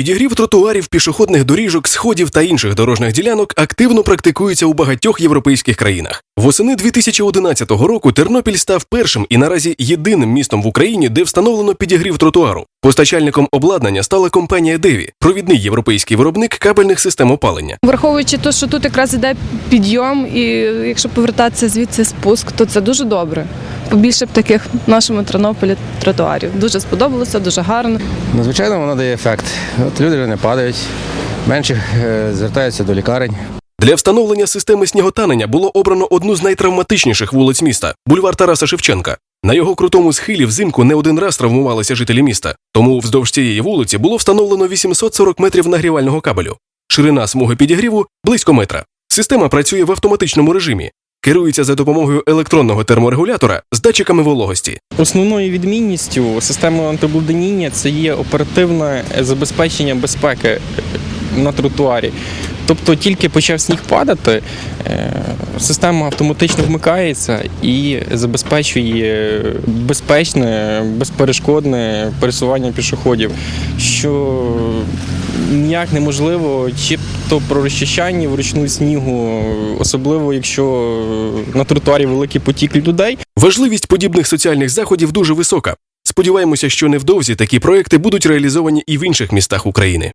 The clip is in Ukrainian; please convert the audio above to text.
Підігрів тротуарів, пішохідних доріжок, сходів та інших дорожніх ділянок активно практикується у багатьох європейських країнах. Восени 2011 року Тернопіль став першим і наразі єдиним містом в Україні, де встановлено підігрів тротуару. Постачальником обладнання стала компанія Деві, провідний європейський виробник кабельних систем опалення. Враховуючи те, що тут якраз іде підйом, і якщо повертатися звідси спуск, то це дуже добре. Побільше б таких в нашому Тернополі тротуарів. Дуже сподобалося, дуже гарно. Ну, звичайно, воно дає ефект. От люди вже не падають, менше звертаються до лікарень. Для встановлення системи сніготанення було обрано одну з найтравматичніших вулиць міста бульвар Тараса Шевченка. На його крутому схилі взимку не один раз травмувалися жителі міста. Тому вздовж цієї вулиці було встановлено 840 метрів нагрівального кабелю. Ширина смуги підігріву близько метра. Система працює в автоматичному режимі. Керується за допомогою електронного терморегулятора з датчиками вологості. Основною відмінністю системи антиблуденіння це є оперативне забезпечення безпеки на тротуарі. Тобто тільки почав сніг падати, е, система автоматично вмикається і забезпечує безпечне, безперешкодне пересування пішоходів, що ніяк неможливо, чи то про розчищання вручну снігу, особливо якщо на тротуарі великий потік людей. Важливість подібних соціальних заходів дуже висока. Сподіваємося, що невдовзі такі проекти будуть реалізовані і в інших містах України.